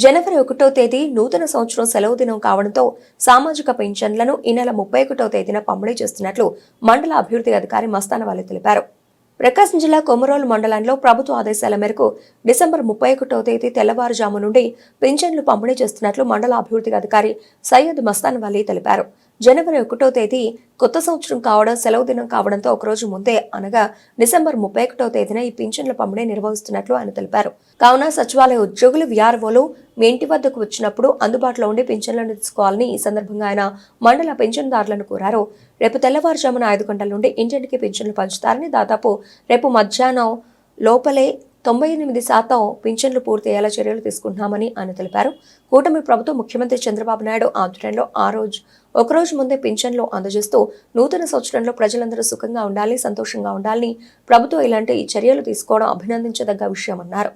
జనవరి ఒకటో తేదీ నూతన సంవత్సరం సెలవు దినం కావడంతో సామాజిక పెన్షన్లను ఈ నెల ముప్పై ఒకటో తేదీన పంపిణీ చేస్తున్నట్లు మండల అభివృద్ధి అధికారి మస్తానవాలి తెలిపారు. ప్రకాశం జిల్లా కొమరోలు మండలంలో ప్రభుత్వ ఆదేశాల మేరకు డిసెంబర్ ముప్పై ఒకటో తేదీ తెల్లవారుజాము నుండి పింఛన్లు పంపిణీ చేస్తున్నట్లు మండల అభివృద్ధి అధికారి సయ్యద్ మస్తాన్ వలీ తెలిపారు. జనవరి ఒకటో తేదీ కొత్త సంవత్సరం కావడం సెలవు దినం కావడంతో ఒకరోజు ముందే అనగా డిసెంబర్ ముప్పై ఒకటో తేదీన ఈ పింఛన్ల పంపిణీ నిర్వహిస్తున్నట్లు ఆయన తెలిపారు. కావున సచివాలయ ఉద్యోగులు విఆర్ఓలు మీ ఇంటి వద్దకు వచ్చినప్పుడు అందుబాటులో ఉండే పింఛన్లను తీసుకోవాలని ఈ సందర్భంగా ఆయన మండల పింఛన్దారులను కోరారు. రేపు తెల్లవారుజామున ఐదు గంటల నుండి ఇంటింటికి పింఛన్లు పంచుతారని దాదాపు రేపు మధ్యాహ్నం లోపలే తొంభై ఎనిమిది శాతం పింఛన్లు పూర్తయ్యేలా చర్యలు తీసుకుంటున్నామని ఆయన తెలిపారు. కూటమి ప్రభుత్వం ముఖ్యమంత్రి చంద్రబాబు నాయుడు ఆధ్వర్యంలో ఆ రోజు ఒకరోజు ముందే పింఛన్లు అందజేస్తూ నూతన సంవత్సరంలో ప్రజలందరూ సుఖంగా ఉండాలని సంతోషంగా ఉండాలని ప్రభుత్వం ఇలాంటి చర్యలు తీసుకోవడం అభినందించదగ్గ విషయమన్నారు.